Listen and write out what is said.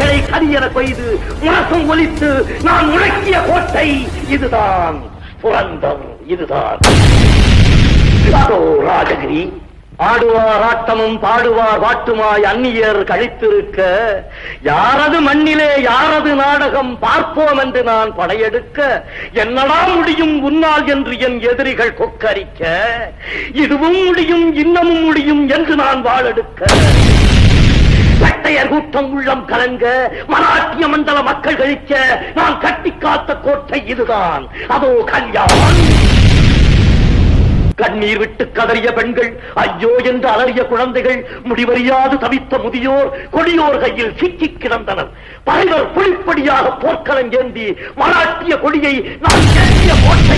பெய்து முரசம் ஒலித்து நான் முழக்கிய கோட்டை இதுதான். புரந்தம் இதுதான். அதோ ராஜகிரி ஆடுவார் ஆட்டமும் பாடுவார் பாட்டுமாய் அந்நியர் கழித்திருக்க யாரது மண்ணிலே யாரது நாடகம் பார்ப்போம் என்று நான் படையெடுக்க என்னடா முடியும் உன்னால் என்று என் எதிரிகள் கொக்கரிக்க இதுவும் முடியும் இன்னமும் முடியும் என்று நான் வாழெடுக்க பட்டையர் கூட்டம் உள்ளம் கலங்க மராட்டிய மண்டல மக்கள் கழிச்ச நான் கட்டி காத்த கோட்டை இதுதான். அதோ கல்யாணம். கண்ணீர் விட்டு கதறிய பெண்கள் ஐயோ என்று அலறிய குழந்தைகள் முடிவறியாது தவித்த முதியோர் கொடியோர் கையில் சிக்கிக் கிடந்தனர். பகைவர் புலிப்படியாக போர்க்களம் ஏந்தி மராட்டிய கொடியை நான் ஏற்றிய கோட்டை